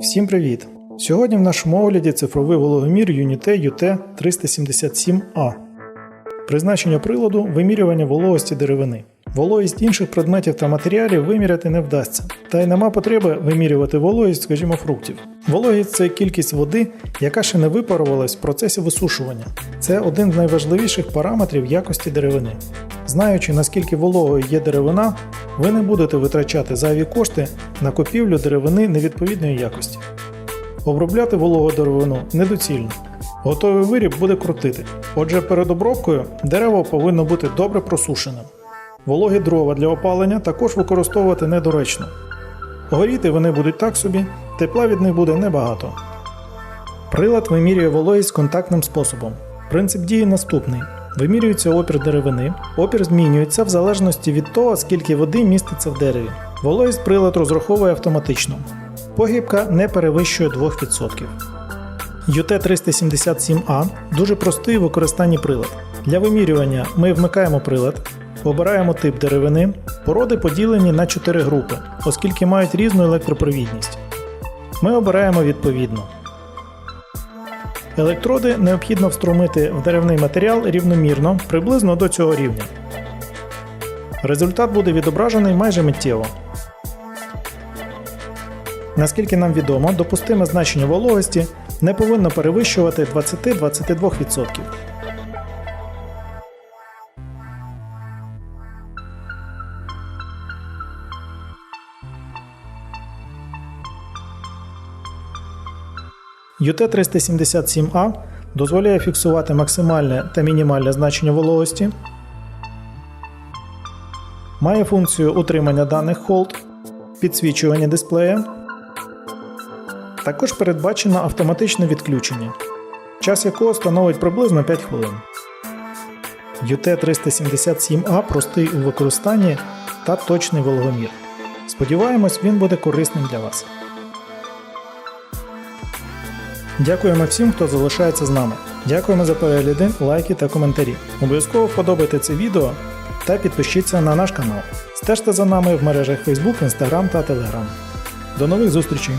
Всім привіт! Сьогодні в нашому огляді цифровий вологомір Unite UT377A. Призначення приладу вимірювання вологості деревини. Вологість інших предметів та матеріалів виміряти не вдасться, та й нема потреби вимірювати вологість, скажімо, фруктів. Вологість це кількість води, яка ще не випарувалась в процесі висушування. Це один з найважливіших параметрів якості деревини. Знаючи, наскільки вологою є деревина, ви не будете витрачати зайві кошти на купівлю деревини невідповідної якості. Обробляти вологу деревину недоцільно. Готовий виріб буде крутити. Отже, перед обробкою дерево повинно бути добре просушеним. Вологі дрова для опалення також використовувати недоречно. Горіти вони будуть так собі, тепла від них буде небагато. Прилад вимірює вологість контактним способом. Принцип дії наступний: вимірюється опір деревини. Опір змінюється в залежності від того, скільки води міститься в дереві. Вологість прилад розраховує автоматично. Погибка не перевищує 2%. UT377A дуже простий у використанні прилад. Для вимірювання ми вмикаємо прилад, обираємо тип деревини. Породи поділені на 4 групи, оскільки мають різну електропровідність. Ми обираємо відповідно. Електроди необхідно встромити в деревний матеріал рівномірно, приблизно до цього рівня. Результат буде відображений майже миттєво. Наскільки нам відомо, допустиме значення вологості не повинно перевищувати 20-22%. UT377A дозволяє фіксувати максимальне та мінімальне значення вологості, має функцію утримання даних Hold, підсвічування дисплея. Також передбачено автоматичне відключення, час якого становить приблизно 5 хвилин. UT377A простий у використанні та точний вологомір. Сподіваємось, він буде корисним для вас. Дякуємо всім, хто залишається з нами. Дякуємо за перегляди, лайки та коментарі. Обов'язково вподобайте це відео та підпишіться на наш канал. Стежте за нами в мережах Facebook, Instagram та Telegram. До нових зустрічей!